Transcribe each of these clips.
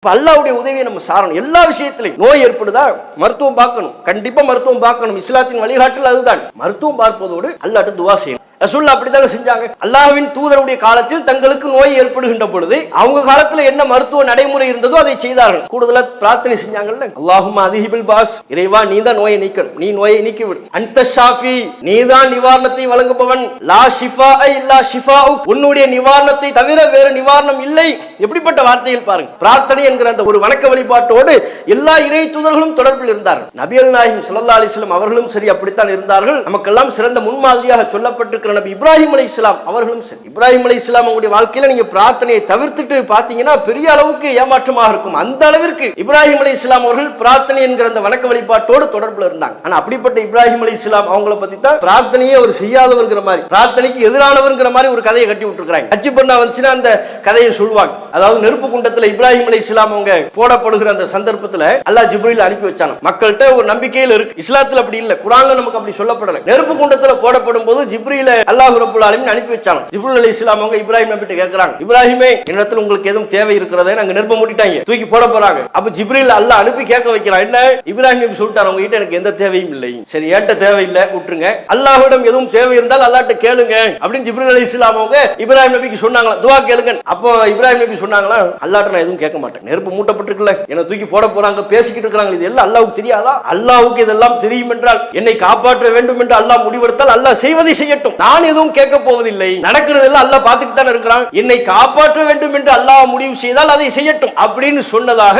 இப்ப அல்லாவுடைய உதவியை நம்ம சாரணும். எல்லா விஷயத்திலையும். நோய் ஏற்படுதா? மருத்துவம் பார்க்கணும். கண்டிப்பா மருத்துவம் பார்க்கணும். இஸ்லாத்தின் வழிகாட்டல் அதுதான். மருத்துவம் பார்ப்பதோடு அல்லாட்டு துவா செய்யணும். ரசூல்லா அப்படித்தானே செஞ்சாங்க. அல்லாஹ்வின் தூதருடைய காலத்தில் தங்களுக்கு நோய் ஏற்படுகின்ற பொழுது அவங்க காலத்துல என்ன மருத்துவ நடைமுறை இருந்ததோ அதை செய்தார்கள். கூடுதலா பிரார்த்தனை செஞ்சாங்கல்ல? அல்லாஹும் அதிஹிபில் பாஸ் இறைவா நீ தான் நோயை நீக்கணும். நீ நோயை நீக்கிவிடு. அந்த ஷாஃபி நீ தான் நிவாரணத்தை வழங்குபவன். லா ஷிஃபா இல்லா ஷிஃபா உன்னுடைய நிவாரணத்தை தவிர வேறு நிவாரணம் இல்லை. எப்படிப்பட்ட வார்த்தையில் பாருங்க. பிரார்த்தனை என்கிற அந்த ஒரு வணக்க வழிபாட்டோடு எல்லா இறை தூதர்களும் தொடர்பில் இருந்தார்கள். நபியல் நாயகம் சுல்லா அலிஸ்லம் அவர்களும் சரி அப்படித்தான் இருந்தார்கள். நமக்கெல்லாம் சிறந்த முன்மாதிரியாக சொல்லப்பட்டிருக்கிற நபி இப்ராஹிம் அலி இஸ்லாம் அவர்களும் சரி. இப்ராஹிம் அலி இஸ்லாம் அவங்களுடைய வாழ்க்கையில நீங்க பிரார்த்தனையை தவிர்த்துட்டு பாத்தீங்கன்னா பெரிய அளவுக்கு ஏமாற்றமாக இருக்கும். அந்த அளவிற்கு இப்ராஹிம் அலி இஸ்லாம் அவர்கள் பிரார்த்தனை என்கிற அந்த வணக்க வழிபாட்டோடு தொடர்புல இருந்தாங்க. ஆனா அப்படிப்பட்ட இப்ராஹிம் அலை இஸ்லாம் அவங்கள பத்தி தான் பிரார்த்தனையே அவர் செய்யாதவங்கிற மாதிரி பிரார்த்தனைக்கு எதிரானவங்கிற மாதிரி ஒரு கதையை கட்டி விட்டுருக்காங்க அச்சு பண்ணா வந்துச்சுன்னா அந்த கதையை சொல்லுவாங்க. அதாவது நெருப்பு குண்டத்துல இப்ராஹிம் அலி இஸ்லாம் அவங்க போடப்படுகிற அந்த சந்தர்ப்பத்துல அல்லா ஜிப்ரில் அனுப்பி வச்சாங்க. மக்கள்கிட்ட ஒரு நம்பிக்கையில் இருக்கு. இஸ்லாத்துல அப்படி இல்ல. குரான்ல நமக்கு அப்படி சொல்லப்படல. நெருப்பு குண்டத்துல போடப்படும் போது ஜிப்ரியில அல்லாஹ் ரபுல் ஆலமின் அனுப்பி வச்சாங்க. ஜிபுல் அலி இஸ்லாம் அவங்க இப்ராஹிம் நம்பிட்டு கேக்குறாங்க. இப்ராஹிமே என்னிடத்துல உங்களுக்கு எதுவும் தேவை இருக்கிறதே? நாங்க நெருப்ப மூட்டிட்டாங்க தூக்கி போட போறாங்க. அப்ப ஜிப்ரில் அல்லாஹ் அனுப்பி கேட்க வைக்கிறான். என்ன? இப்ராஹிம் நபி சொல்லிட்டாரு அவங்க கிட்ட எனக்கு எந்த தேவையும் இல்லை. சரி ஏட்ட தேவை தேவையில்லை? விட்டுருங்க. அல்லாஹ்விடம் எதுவும் தேவை இருந்தால் அல்லாட்ட கேளுங்க. அப்படின்னு ஜிப்ரில் அலி இஸ்லாம் அவங்க இப்ராஹிம் நபிக்கு சொன்னாங்களா? துவா கேளுங்க. அப்போ இப்ராஹிம் நபி சொன்னாங்களா? அல்லாட்ட நான் எதுவும் கேட்க மாட்டேன். நெருப்பு மூட்டப்பட்டிருக்குல்ல. என்ன தூக்கி போட போறாங்க பேசிக்கிட்டு இருக்கிறாங்க. இது எல்லாம் அல்லாவுக்கு தெரியாதா? அல்லாவுக்கு இதெல்லாம் தெரியும் என்றால் என்னை காப்பாற்ற வேண்டும் என்று அல்லாஹ் முடிவெடுத்தால் அல்லாஹ் செய்வதை செய்யட்டும். நான் எதுவும் கேட்க போவதில்லை. நடக்கிறதெல்லாம் அல்லாஹ் பார்த்துட்டு தான் இருக்கிறான். என்னை காப்பாற்ற வேண்டும் என்று அல்லாஹ் முடிவு செய்தால் அதை செய்யட்டும் அப்படின்னு சொன்னதாக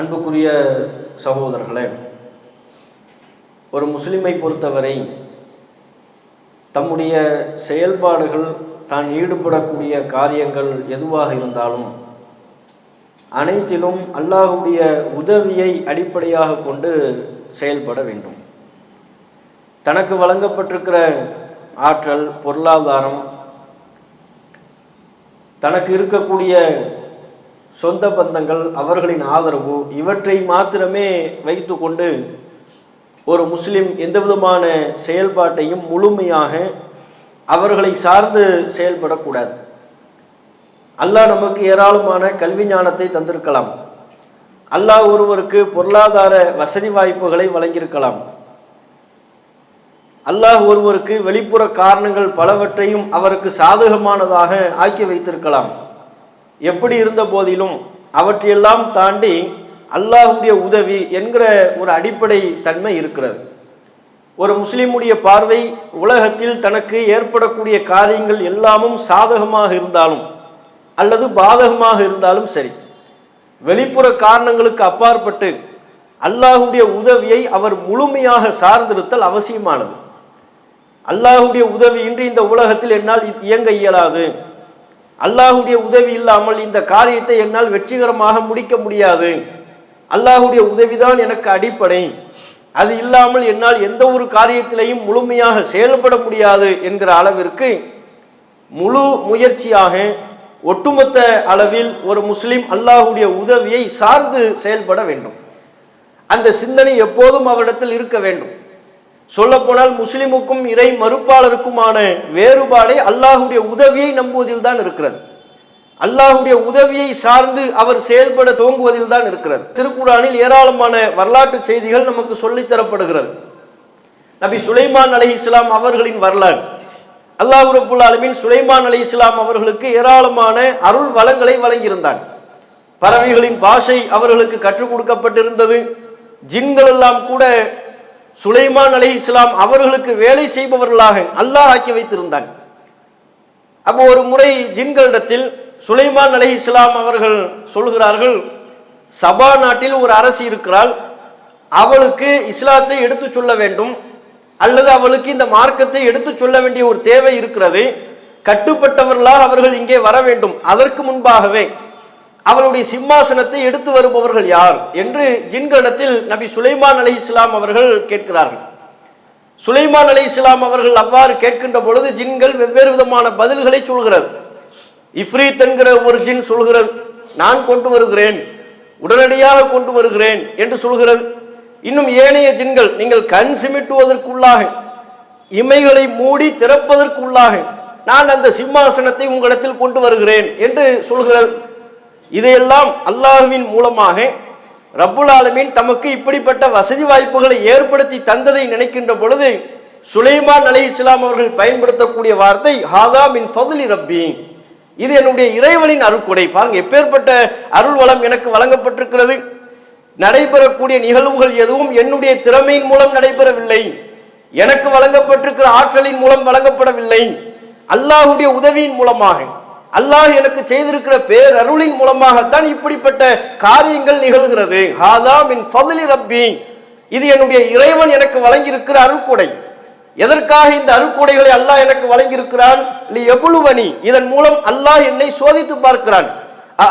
அன்புக்குரிய சகோதரர்களே ஒரு முஸ்லிமை பொறுத்தவரை தம்முடைய செயல்பாடுகள் தான் ஈடுபடக்கூடிய காரியங்கள் எதுவாக இருந்தாலும் அனைத்திலும் அல்லாஹ்வுடைய உதவியை அடிப்படையாக கொண்டு செயல்பட வேண்டும். தனக்கு வழங்கப்பட்டிருக்கிற ஆற்றல் பொருளாதாரம் தனக்கு இருக்கக்கூடிய சொந்த பந்தங்கள் அவர்களின் ஆதரவு இவற்றை மாத்திரமே வைத்துக்கொண்டு ஒரு முஸ்லிம் எந்த விதமான செயல்பாட்டையும் முழுமையாக அவர்களை சார்ந்து செயல்படக்கூடாது. அல்லாஹ் நமக்கு ஏராளமான கல்வி ஞானத்தை தந்திருக்கலாம். அல்லாஹ் ஒருவருக்கு பொருளாதார வசதி வாய்ப்புகளை வழங்கியிருக்கலாம். அல்லாஹ் ஒருவருக்கு வெளிப்புற காரணங்கள் பலவற்றையும் அவருக்கு சாதகமானதாக ஆக்கி வைத்திருக்கலாம். எப்படி இருந்த போதிலும் அவற்றையெல்லாம் தாண்டி அல்லாஹ்வுடைய உதவி என்கிற ஒரு அடிப்படை தன்மை இருக்கிறது. ஒரு முஸ்லீமுடைய பார்வை உலகத்தில் தனக்கு ஏற்படக்கூடிய காரியங்கள் எல்லாமும் சாதகமாக இருந்தாலும் அல்லது பாதகமாக இருந்தாலும் சரி வெளிப்புற காரணங்களுக்கு அப்பாற்பட்டு அல்லாஹுடைய உதவியை அவர் முழுமையாக சார்ந்திருத்தல் அவசியமானது. அல்லாஹுடைய உதவியின்றி இந்த உலகத்தில் என்னால் இயங்க இயலாது. அல்லாஹுடைய உதவி இல்லாமல் இந்த காரியத்தை என்னால் வெற்றிகரமாக முடிக்க முடியாது. அல்லாஹுடைய உதவிதான் எனக்கு அடிப்படை. அது இல்லாமல் என்னால் எந்த ஒரு காரியத்திலையும் முழுமையாக செயல்பட முடியாது என்கிற அளவிற்கு முழு முயற்சியாக ஒட்டுமொத்த அளவில் ஒரு முஸ்லீம் அல்லாஹுடைய உதவியை சார்ந்து செயல்பட வேண்டும். அந்த சிந்தனை எப்போதும் அவரிடத்தில் இருக்க வேண்டும். சொல்லப்போனால் முஸ்லிமுக்கும் இறை மறுப்பாளருக்குமான வேறுபாடே அல்லாஹுடைய உதவியை நம்புவதில் தான் இருக்கிறது. அல்லாஹுடைய உதவியை சார்ந்து அவர் செயல்பட துவங்குவதில் தான் இருக்கிறது. திருக்குறானில் ஏராளமான வரலாற்று செய்திகள் நமக்கு சொல்லித்தரப்படுகிறது நபி சுலைமான் அலி இஸ்லாம் அவர்களின் வரலாறு. அல்லாஹ் ரபுல் ஆலமின் சுலைமான் அலி இஸ்லாம் அவர்களுக்கு ஏராளமான அருள் வளங்களை வழங்கியிருந்தான். பறவைகளின் பாஷை அவர்களுக்கு கற்றுக் கொடுக்கப்பட்டிருந்தது. ஜின்கள் எல்லாம் கூட சுலைமான் அலி இஸ்லாம் அவர்களுக்கு வேலை செய்பவர்களாக அல்லாஹ் ஆக்கி வைத்திருந்தான். அப்போ ஒரு முறை ஜின்களிடத்தில் சுலைமான் அலி இஸ்லாம் அவர்கள் சொல்கிறார்கள் சபா நாட்டில் ஒரு அரசு இருக்கிறாள் அவளுக்கு இஸ்லாத்தை எடுத்து சொல்ல வேண்டும் அல்லது அவளுக்கு இந்த மார்க்கத்தை எடுத்து சொல்ல வேண்டிய ஒரு தேவை இருக்கிறது கட்டுப்பட்டவர்களால் அவர்கள் இங்கே வர வேண்டும் அதற்கு முன்பாகவே அவருடைய சிம்மாசனத்தை எடுத்து வருபவர்கள் யார் என்று ஜின்களிடத்தில் நபி சுலைமான் அலி இஸ்லாம் அவர்கள் கேட்கிறார்கள். சுலைமான் அலி இஸ்லாம் அவர்கள் அவ்வாறு கேட்கின்ற பொழுது ஜின்கள் வெவ்வேறு விதமான பதில்களை சொல்கிறது இஃப்ரீத் என்கிற ஒரு ஜின் சொல்கிறது நான் கொண்டு வருகிறேன் உடனடியாக கொண்டு வருகிறேன் என்று சொல்கிறது. இன்னும் ஏனைய ஜின்கள் நீங்கள் கண் சிமிட்டுவதற்குள்ளாக இமைகளை மூடி திறப்பதற்குள்ளாக நான் அந்த சிம்மாசனத்தை உங்களிடத்தில் கொண்டு வருகிறேன் என்று சொல்கிறது இதையெல்லாம் அல்லாஹுவின் மூலமாக ரப்புல் ஆலமீன் தமக்கு இப்படிப்பட்ட வசதி வாய்ப்புகளை ஏற்படுத்தி தந்ததை நினைக்கின்ற பொழுது சுலைமான் அலி இஸ்லாம் அவர்கள் பயன்படுத்தக்கூடிய வார்த்தை ஹாதா மின் ஃபதுலி ரப்பி. இது என்னுடைய இறைவனின் அருள்கொடை. பாருங்க எப்பேற்பட்ட அருள் வளம் எனக்கு வழங்கப்பட்டிருக்கிறது. நடைபெறக்கூடிய நிகழ்வுகள் எதுவும் என்னுடைய திறமையின் மூலம் நடைபெறவில்லை. எனக்கு வழங்கப்பட்டிருக்கிற ஆற்றலின் மூலம் வழங்கப்படவில்லை. அல்லாஹுடைய உதவியின் மூலமாக. அல்லாஹ் எனக்கு செய்திருக்கிற பேரருளின் மூலமாகத்தான் இப்படிப்பட்ட காரியங்கள் நிகழ்கிறது. ஹாதா மின் ஃபதுலி ரப்பி இது என்னுடைய இறைவன் எனக்கு வழங்கியிருக்கிற அருள்கொடை. எதற்காக இந்த அருட்கொடைகளை அல்லாஹ் எனக்கு வழங்கியிருக்கிறான்? லி எபுலுவனி. இதன் மூலம் அல்லாஹ் என்னை சோதித்து பார்க்கிறான்.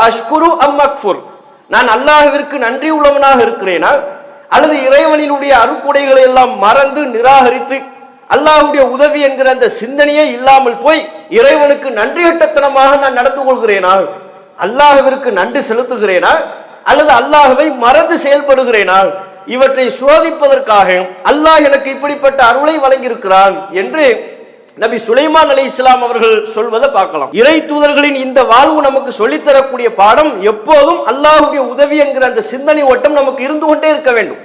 அஷ்குரு அம் அக்ஃபுர் நான் அல்லாஹிற்கு நன்றி உள்ளவனாக இருக்கிறேனா? அல்லது இறைவனினுடைய அருட்கொடைகளை எல்லாம் மறந்து நிராகரித்து அல்லாஹுடைய உதவி என்கிற அந்த சிந்தனையே இல்லாமல் போய் இறைவனுக்கு நன்றியட்டத்தனமாக நான் நடந்து கொள்கிறேனா அல்லாஹவிற்கு நன்றி செலுத்துகிறேனா அல்லது அல்லாஹவை மறந்து செயல்படுகிறேனா இவற்றை சோதிப்பதற்காக அல்லாஹ் எனக்கு இப்படிப்பட்ட அருளை வழங்கியிருக்கிறான் என்று நபி சுலைமான் அலி இஸ்லாம் அவர்கள் சொல்வதை பார்க்கலாம். இறை தூதர்களின் இந்த வாழ்வு நமக்கு சொல்லித்தரக்கூடிய பாடம் எப்போதும் அல்லாஹுடைய உதவி என்கிற அந்த சிந்தனை ஓட்டம் நமக்கு இருந்து கொண்டே இருக்க வேண்டும்.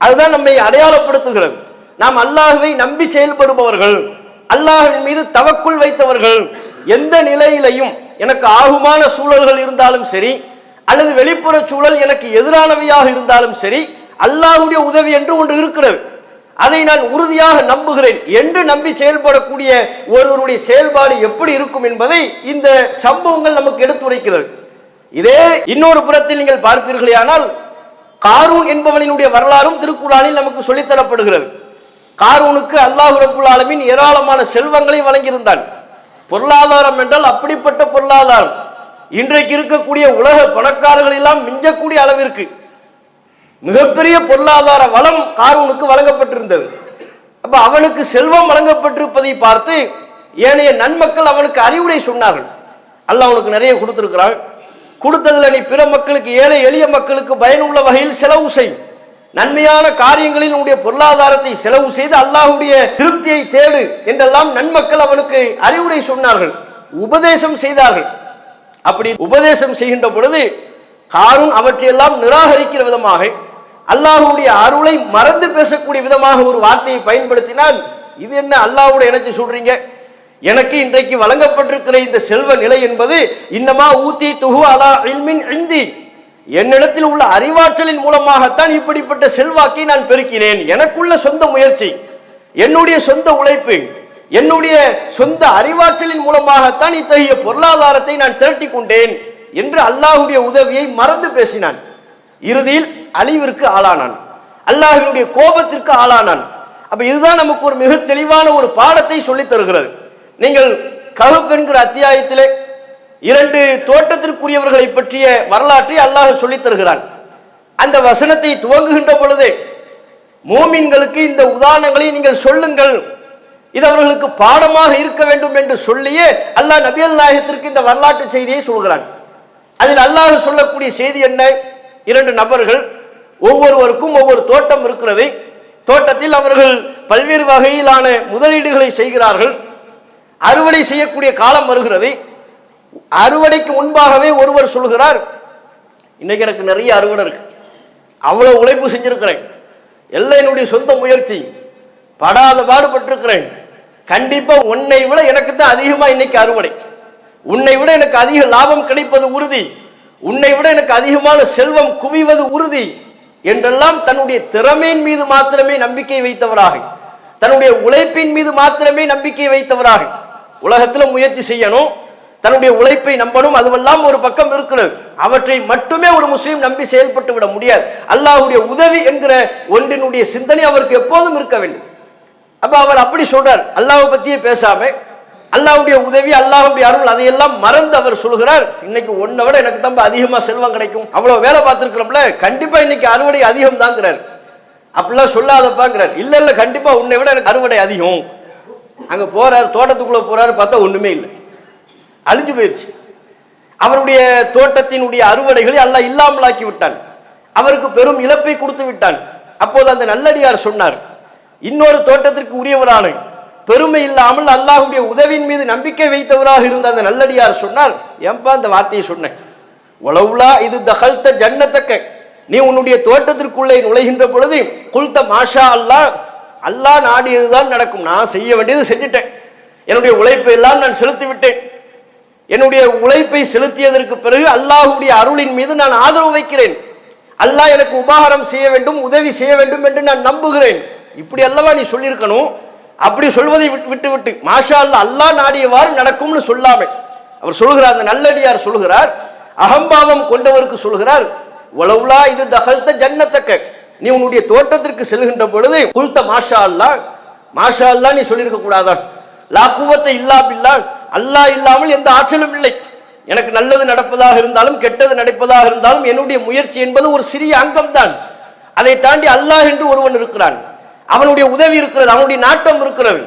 அதுதான் நம்மை அடையாளப்படுத்துகிறது. நாம் அல்லாஹுவை நம்பி செயல்படுபவர்கள் அல்லாஹின் மீது தவக்குள் வைத்தவர்கள் எந்த நிலையிலையும் எனக்கு ஆகுமான சூழல்கள் இருந்தாலும் சரி அல்லது வெளிப்புற சூழல் எனக்கு எதிரானவையாக இருந்தாலும் சரி அல்லாஹுடைய உதவி என்று ஒன்று இருக்கிறது. அதை நான் உறுதியாக நம்புகிறேன். என்று நம்பி செயல்படக்கூடிய ஒருவருடைய செயல்பாடு எப்படி இருக்கும் என்பதை இந்த சம்பவங்கள் நமக்கு எடுத்துரைக்கிறது. இதே இன்னொரு புறத்தில் நீங்கள் பார்ப்பீர்களே ஆனால் காரூன் என்பவனினுடைய வரலாறும் திருக்குறானில் நமக்கு சொல்லித்தரப்படுகிறது. காரூனுக்கு அல்லாஹ் ரபுல் ஆலமின் ஏராளமான செல்வங்களை வழங்கியிருந்தான் பொருளாதாரம் என்றால் அப்படிப்பட்ட பொருளாதாரம். இன்றைக்கு இருக்கக்கூடிய உலக பணக்காரர்கள் எல்லாம் மிஞ்சக்கூடிய அளவிற்கு மிகப்பெரிய பொருளாதார வளம் காரூனுக்கு வழங்கப்பட்டிருந்தது. அப்ப அவனுக்கு செல்வம் வழங்கப்பட்டிருப்பதை பார்த்து ஏனைய நன்மக்கள் அவனுக்கு அறிவுரை சொன்னார்கள். அல்ல அவனுக்கு நிறைய கொடுத்திருக்கிறான் கொடுத்ததுல நீ பிற மக்களுக்கு ஏழை எளிய மக்களுக்கு பயனுள்ள வகையில் செலவு செய்யும் நன்மையான காரியங்களில் உன்னுடைய பொருளாதாரத்தை செலவு செய்து அல்லாஹுடைய திருப்தியை தேடு என்றெல்லாம் நன்மக்கள் அவனுக்கு அறிவுரை சொன்னார்கள். உபதேசம் செய்தார்கள். அப்படி உபதேசம் செய்கின்ற பொழுது காரூன் அவற்றையெல்லாம் நிராகரிக்கிற விதமாக அல்லாஹுடைய அருளை மறந்து பேசக்கூடிய விதமாக ஒரு வார்த்தையை பயன்படுத்தினால் இது என்ன அல்லாஹோட இணைச்சு சொல்றீங்க? எனக்கு இன்றைக்கு வழங்கப்பட்டிருக்கிற இந்த செல்வ நிலை என்பது இன்னமா ஊத்தி துகு அலா இல்மின் இந்தி. என்னிடத்தில் உள்ள அறிவாற்றலின் மூலமாகத்தான் இப்படிப்பட்ட செல்வாக்கை நான் பெருக்கினேன். எனக்குள்ள சொந்த முயற்சி என்னுடைய சொந்த உழைப்பு என்னுடைய சொந்த அறிவாற்றலின் மூலமாகத்தான் இத்தகைய பொருளாதாரத்தை நான் திரட்டி கொண்டேன் என்று அல்லாஹுடைய உதவியை மறந்து பேசினான். இறுதியில் அழிவிற்கு ஆளானான். அல்லாஹினுடைய கோபத்திற்கு ஆளானான். அப்ப இதுதான் நமக்கு ஒரு மிக தெளிவான ஒரு பாடத்தை சொல்லித் தருகிறது. நீங்கள் கஹப் என்கிற அத்தியாயத்திலே இரண்டு தோட்டத்திற்குரியவர்களை பற்றிய வரலாற்றை அல்லாஹ் சொல்லித் தருகிறான். அந்த வசனத்தை துவங்குகின்ற பொழுது மூமின்களுக்கு இந்த உதாரணங்களை நீங்கள் சொல்லுங்கள். இது அவர்களுக்கு பாடமாக இருக்க வேண்டும் என்று சொல்லியே அல்லாஹ் நபியல் நாயகத்திற்கு இந்த வரலாற்று செய்தியை சொல்கிறான். அதில் அல்லாஹ் சொல்லக்கூடிய செய்தி என்ன? இரண்டு நபர்கள் ஒவ்வொருவருக்கும் ஒவ்வொரு தோட்டம் இருக்கிறது. தோட்டத்தில் அவர்கள் பல்வேறு வகையிலான முதலீடுகளை செய்கிறார்கள். அறுவடை செய்யக்கூடிய காலம் வருகிறது. அறுவடைக்கு முன்பாகவே ஒருவர் சொல்கிறார் இன்னைக்கு எனக்கு நிறைய அறுவடை இருக்கு. அவ்வளவு உழைப்பு செஞ்சிருக்கிறேன். எல்லாம் என்னுடைய சொந்த முயற்சி படாத பாடுபட்டிருக்கிறேன். கண்டிப்பாக உன்னை விட எனக்கு தான் அதிகமாக இன்னைக்கு அறுவடை. உன்னை விட எனக்கு அதிக லாபம் கிடைப்பது உறுதி. உன்னை விட எனக்கு அதிகமான செல்வம் குவிவது உறுதி என்றெல்லாம் தன்னுடைய திறமையின் மீது மாத்திரமே நம்பிக்கை வைத்தவராக தன்னுடைய உழைப்பின் மீது மாத்திரமே நம்பிக்கை வைத்தவராக உலகத்தில் முயற்சி செய்யணும். தன்னுடைய உழைப்பை நம்பணும் அதுவெல்லாம் ஒரு பக்கம் இருக்கிறது. அவற்றை மட்டுமே ஒரு முஸ்லீம் நம்பி செயல்பட்டு விட முடியாது. அல்லாஹுடைய உதவி என்கிற ஒன்றினுடைய சிந்தனை அவருக்கு எப்போதும் இருக்க வேண்டும். அப்ப அவர் அப்படி சொல்றார். அல்லாஹ் பத்தியே பேசாம அல்லாஹ்வுடைய உதவி அல்லாஹுடைய அருள் அதையெல்லாம் மறந்து அவர் சொல்கிறார். இன்னைக்கு ஒன்றை விட எனக்கு தான் அதிகமா செல்வம் கிடைக்கும். அவ்வளவு வேலை பார்த்துருக்கிறோம்ல கண்டிப்பா இன்னைக்கு அறுவடை அதிகம் தாங்கிறார் அப்படிலாம் சொல்லாதப்பாங்கிறார். இல்ல இல்ல கண்டிப்பா உன்னை விட எனக்கு அறுவடை அதிகம். அங்க போகிறார் தோட்டத்துக்குள்ள போறாரு பார்த்தா ஒண்ணுமே இல்லை. அழிஞ்சு போயிடுச்சு அவருடைய தோட்டத்தினுடைய அறுவடைகளை அல்லாஹ் இல்லாமலாக்கி விட்டான். அவருக்கு பெரும் இழப்பை கொடுத்து விட்டான். அப்போது அந்த நல்லடியார் சொன்னார் இன்னொரு தோட்டத்திற்கு உரியவரான பெருமை இல்லாமல் அல்லாஹ்வுடைய உதவியின் மீது நம்பிக்கை வைத்தவராக இருந்த அந்த நல்லடியார் சொன்னார் ஏன்பா அந்த வார்த்தையை சொன்னேன்? உளவுலா இது தகழ்த்த ஜன்னத்தக்க. நீ உன்னுடைய தோட்டத்திற்குள்ளே நுழைகின்ற பொழுது குல்த மாஷா அல்லாஹ் அல்லாஹ் நாடியதுதான் நடக்கும். நான் செய்ய வேண்டியது செஞ்சுட்டேன். என்னுடைய உழைப்பை எல்லாம் நான் செலுத்தி விட்டேன். என்னுடைய உழைப்பை செலுத்தியதற்கு பிறகு அல்லாஹுடைய அருளின் மீது நான் ஆதரவு வைக்கிறேன். அல்லாஹ் எனக்கு உபகாரம் செய்ய வேண்டும் உதவி செய்ய வேண்டும் என்று நான் நம்புகிறேன். இப்படி அல்லவா நீ சொல்லியிருக்கணும்? அப்படி சொல்வதை விட்டு விட்டு விட்டு. மாஷா அல்லா அல்லாஹ் நாடியவாறு நடக்கும்னு சொல்லாமல். அவர் சொல்கிறார் அந்த நல்லடியார் சொல்கிறார் அகம்பாவம் கொண்டவருக்கு சொல்கிறார் உளவுலா இது தகல்த்த ஜன்னத்தக்க. நீ உன்னுடைய தோட்டத்திற்கு செல்கின்ற பொழுது குழுத்த மாஷா அல்லாஹ் மாஷா அல்லாஹ் நீ சொல்லியிருக்க கூடாதா லா இல்லா பில்லா அல்லாஹ் இல்லாமல் எந்த ஆற்றலும் இல்லை. எனக்கு நல்லது நடப்பதாக இருந்தாலும் கெட்டது நடப்பதாக இருந்தாலும் என்னுடைய முயற்சி என்பது ஒரு சிறிய அங்கம்தான். அதை தாண்டி அல்லாஹ் என்று ஒருவன் இருக்கிறான். அவனுடைய உதவி இருக்கிறது அவனுடைய நாட்டம் இருக்கிறது.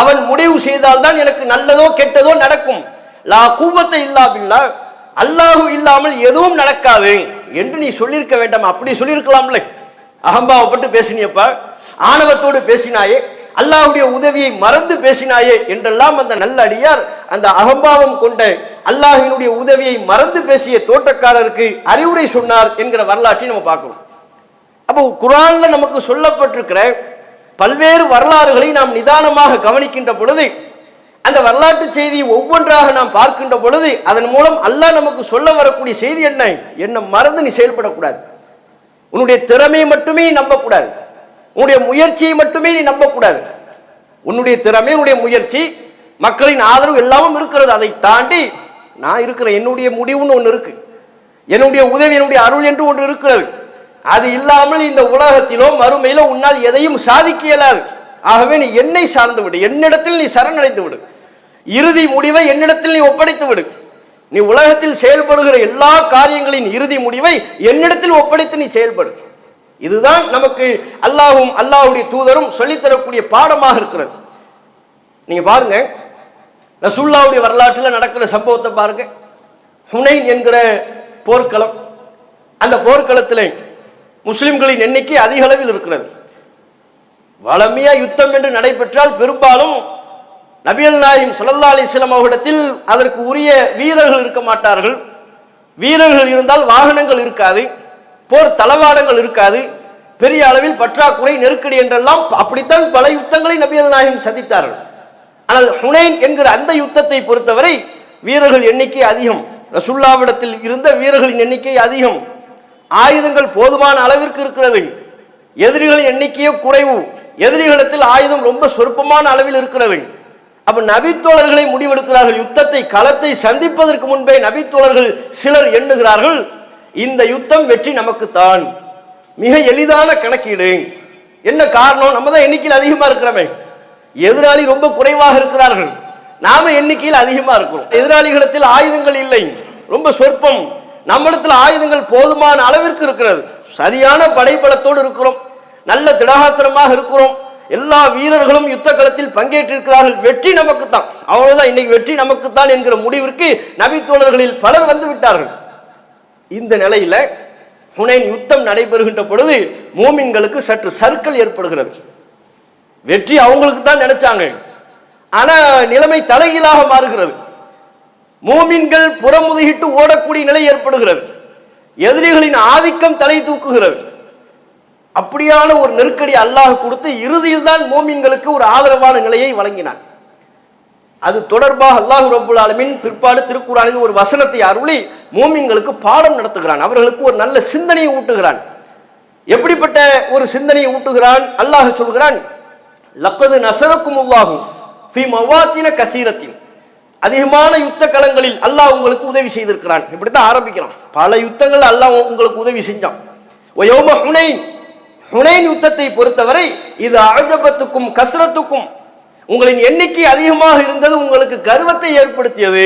அவன் முடிவு செய்தால்தான் எனக்கு நல்லதோ கெட்டதோ நடக்கும். லா கூவத்தை இல்லாபில்லா அல்லாஹு இல்லாமல் எதுவும் நடக்காது என்று நீ சொல்லியிருக்க வேண்டாம். அப்படி சொல்லியிருக்கலாம்ல. அகம்பாவப்பட்டு பேசினியப்பா. ஆணவத்தோடு பேசினாயே. அல்லாவுடைய உதவியை மறந்து பேசினாயே என்றெல்லாம் அந்த நல்ல அடியார் அந்த அகம்பாவம் கொண்ட அல்லாஹினுடைய உதவியை மறந்து பேசிய தோட்டக்காரருக்கு அறிவுரை சொன்னார் என்கிற வரலாற்றை நம்ம பார்க்கணும். அப்போ குரான்ல நமக்கு சொல்லப்பட்டிருக்கிற பல்வேறு வரலாறுகளை நாம் நிதானமாக கவனிக்கின்ற பொழுது அந்த வரலாற்று செய்தியை ஒவ்வொன்றாக நாம் பார்க்கின்ற பொழுது அதன் மூலம் அல்லாஹ் நமக்கு சொல்ல வரக்கூடிய செய்தி என்ன? என்ன மறந்து நீ செயல்படக்கூடாது. உன்னுடைய திறமையை மட்டுமே நம்பக்கூடாது. உன்னுடைய முயற்சியை மட்டுமே நீ நம்பக்கூடாது. உன்னுடைய திறமை உன்னுடைய முயற்சி மக்களின் ஆதரவு எல்லாமும் இருக்கிறது. அதை தாண்டி நான் இருக்கிறேன் என்னுடைய முடிவுன்னு ஒன்று இருக்கு. என்னுடைய உதவி என்னுடைய அருள் என்று ஒன்று இருக்கிறது. அது இல்லாமல் இந்த உலகத்திலோ மறுமையிலோ உன்னால் எதையும் சாதிக்க இயலாது. ஆகவே நீ என்னை சார்ந்து விடு. என்னிடத்தில் நீ சரணடைந்து விடு. இறுதி முடிவை என்னிடத்தில் நீ ஒப்படைத்து விடு. நீ உலகத்தில் செயல்படுகிற எல்லா காரியங்களின் இறுதி முடிவை என்னிடத்தில் ஒப்படைத்து நீ செயல்படு. இதுதான் நமக்கு அல்லாஹும் அல்லாஹ்வுடைய தூதரும் சொல்லித்தரக்கூடிய பாடமாக இருக்கிறது. நீங்க பாருங்க ரசுல்லாவுடைய வரலாற்றில் நடக்கிற சம்பவத்தை பாருங்க. ஹுனைன் என்கிற போர்க்களம் அந்த போர்க்களத்தில் முஸ்லிம்களின் எண்ணிக்கை அதிக அளவில் இருக்கிறது. வளமையா யுத்தம் என்று நடைபெற்றால் பெரும்பாலும் நபியல் நாயும் சல்லல்லா அலிஸ்லாம் அவரிடத்தில் அதற்கு உரிய வீரர்கள் இருக்க மாட்டார்கள். வீரர்கள் இருந்தால் வாகனங்கள் இருக்காது. போர் தளவாடங்கள் இருக்காது. பெரிய அளவில் பற்றாக்குறை நெருக்கடி என்றெல்லாம் அப்படித்தான் பல யுத்தங்களை நபிகள் நாயகம் சந்தித்தார்கள். ஆனால் ஹுனைன் என்கிற அந்த யுத்தத்தை பொறுத்தவரை வீரர்கள் எண்ணிக்கை அதிகம். ரசுல்லாவிடத்தில் இருந்த வீரர்களின் எண்ணிக்கை அதிகம். ஆயுதங்கள் போதுமான அளவிற்கு இருக்கிறது. எதிரிகளின் எண்ணிக்கையோ குறைவு. எதிரிகளிடத்தில் ஆயுதம் ரொம்ப சொற்பமான அளவில் இருக்கிறது. அப்ப நபித்தோழர்களை முடிவெடுக்கிறார்கள். யுத்தத்தை களத்தை சந்திப்பதற்கு முன்பே நபித்தோழர்கள் சிலர் எண்ணுகிறார்கள். இந்த யுத்தம் வெற்றி நமக்குத்தான். மிக எளிதான கணக்கீடு. என்ன காரணம்? நம்ம தான் எண்ணிக்கையில் அதிகமா இருக்கிறோமே. எதிராளி ரொம்ப குறைவாக இருக்கிறார்கள். நாம எண்ணிக்கையில் அதிகமா இருக்கிறோம். எதிராளிகளிடத்தில் ஆயுதங்கள் இல்லை. ரொம்ப சொற்பம். நம்மிடத்தில் ஆயுதங்கள் போதுமான அளவிற்கு இருக்கிறது. சரியான படைபலத்தோடு இருக்கிறோம். நல்ல திடகாத்திரமாக இருக்கிறோம். எல்லா வீரர்களும் யுத்த களத்தில் பங்கேற்றிருக்கிறார்கள். வெற்றி நமக்கு தான் அவ்வளவுதான். இன்னைக்கு வெற்றி நமக்குத்தான் என்கிற முடிவிற்கு நபித்தோழர்களில் பலர் வந்து விட்டார்கள். இந்த நிலையில ஹுனைன் யுத்தம் நடைபெறுகின்ற பொழுது மூமின்களுக்கு சற்று சர்க்கிள் ஏற்படுகிறது. வெற்றி அவங்களுக்கு தான் நினைச்சாங்க. ஆனா நிலைமை தலைகீழாக மாறுகிறது. மூமின்கள் புறமுதுகிட்டு ஓடக்கூடிய நிலை ஏற்படுகிறது. எதிரிகளின் ஆதிக்கம் தலை தூக்குகிறது. அப்படியான ஒரு நெருக்கடி அல்லாஹ் கொடுத்து இறுதியில் தான் மூமின்களுக்கு ஒரு ஆதரவான நிலையை வழங்கினான். அது தொடர்பாக அல்லாஹ் ரபுல் ஆலமின் பிற்பாடு திருக்குறானில் ஒரு வசனத்தை அருளி மூமின்களுக்கு பாடம் நடத்துகிறான். அவர்களுக்கு ஒரு நல்ல சிந்தனையை ஊட்டுகிறான். எப்படிப்பட்ட ஒரு சிந்தனையை ஊட்டுகிறான்? அல்லாஹ் சொல்கிறான் லக்கது நசரக்கும் உல்லாகும் ஃபி மவாத்தின கசீரத்தின். அதிகமான யுத்த களங்களில் அல்லாஹ் உங்களுக்கு உதவி செய்திருக்கிறான். இப்படித்தான் ஆரம்பிக்கிறான் பல யுத்தங்கள் அல்லாஹ் உங்களுக்கு உதவி செஞ்சான். ஒயோம ஹுனைன் ஹுனைன் யுத்தத்தை பொறுத்தவரை இது அழஜபத்துக்கும் கசரத்துக்கும் உங்களின் எண்ணிக்கை அதிகமாக இருந்தது உங்களுக்கு கர்வத்தை ஏற்படுத்தியது.